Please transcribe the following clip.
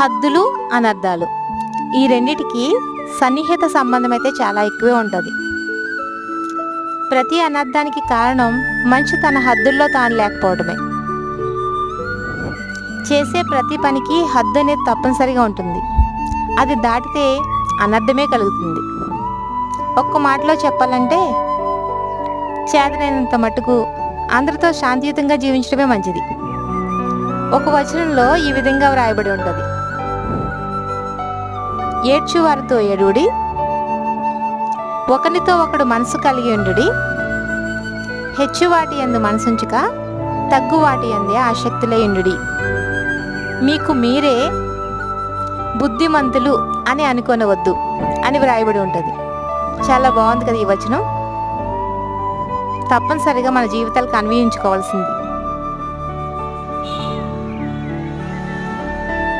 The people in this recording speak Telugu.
హద్దులు అనర్థాలు. ఈ రెండిటికి సన్నిహిత సంబంధం అయితే చాలా ఎక్కువే ఉంటుంది. ప్రతి అనర్థానికి కారణం మనిషి తన హద్దుల్లో తాను లేకపోవడమే. చేసే ప్రతి పనికి హద్దు అనేది తప్పనిసరిగా ఉంటుంది. అది దాటితే అనర్థమే కలుగుతుంది. ఒక్క మాటలో చెప్పాలంటే చేతనైనంత మటుకు అందరితో శాంతియుతంగా జీవించడమే మంచిది. ఒక వచనంలో ఈ విధంగా వ్రాయబడి ఉంటుంది. ఏడ్చువారితో ఏడుడి. ఒకరితో ఒకడు మనసు కలిగి ఉండుడి. హెచ్చు వాటి ఎందు మనసుంచుక తగ్గువాటి ఎందే ఆసక్తులై ఉండుడి. మీకు మీరే బుద్ధిమంతులు అని అనుకోనవద్దు అని వ్రాయబడి ఉంటుంది. చాలా బాగుంది కదా ఈ వచనం. తప్పనిసరిగా మన జీవితాలకు అన్వయించుకోవాల్సింది.